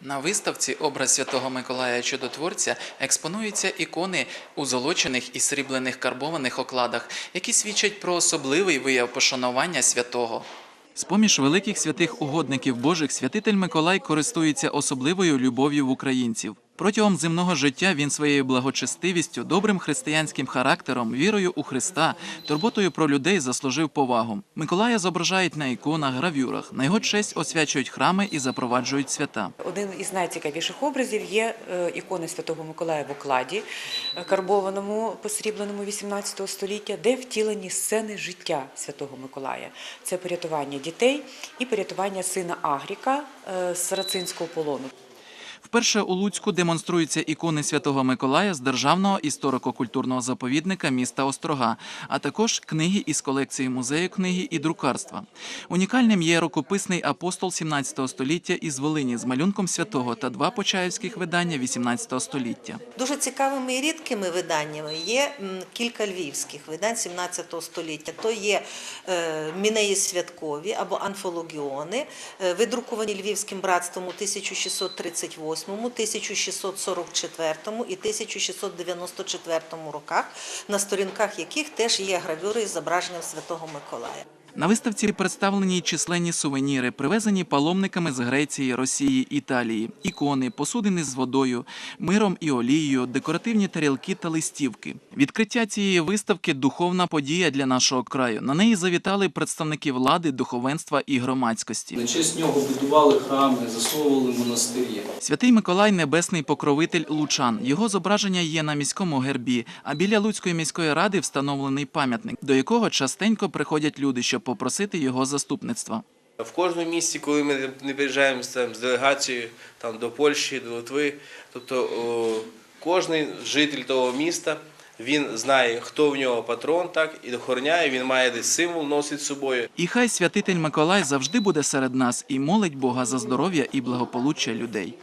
На виставці образ Святого Миколая Чудотворця експонуються ікони у золочених і сріблених карбованих окладах, які свідчать про особливий вияв пошанування святого. З-поміж великих святих угодників Божих святитель Миколай користується особливою любов'ю в українців. Протягом земного життя він своєю благочестивістю, добрим християнським характером, вірою у Христа, турботою про людей заслужив повагу. Миколая зображають на іконах, гравюрах. На його честь освячують храми і запроваджують свята. Один із найцікавіших образів є е, ікони Святого Миколая в окладі, е, карбованому посрібленому 18 століття, де втілені сцени життя Святого Миколая. Це порятування дітей і порятування сина Агріка е, з сарацинського полону. Вперше у Луцьку демонструються ікони Святого Миколая з державного історико-культурного заповідника міста Острога, а також книги із колекції музею книги і друкарства. Унікальним є рукописний апостол 17 століття із Волині з малюнком святого та два почаївських видання 18 століття. Дуже цікавими і рідкими виданнями є кілька львівських видань 17 століття. То є е, Мінеї святкові або анфологіони, е, видруковані Львівським братством у 1638, 1644 і 1694 роках, на сторінках яких теж є гравюри із зображенням Святого Миколая. На виставці представлені численні сувеніри, привезені паломниками з Греції, Росії, Італії, ікони, посудини з водою, миром і олією, декоративні тарілки та листівки. Відкриття цієї виставки духовна подія для нашого краю. На неї завітали представники влади, духовенства і громадськості. На честь нього будували храми, засновували монастирі. Святий Миколай небесний покровитель Лучан. Його зображення є на міському гербі. А біля Луцької міської ради встановлений пам'ятник, до якого частенько приходять люди, щоб попросити його заступництва. В кожному місті, коли ми не приїжджаємо з, там, з делегацією там, до Польщі, до Литви, тобто о, кожен житель того міста він знає, хто в нього патрон, так, і охороняє, він має десь символ, носить з собою. І хай святитель Миколай завжди буде серед нас і молить Бога за здоров'я і благополуччя людей.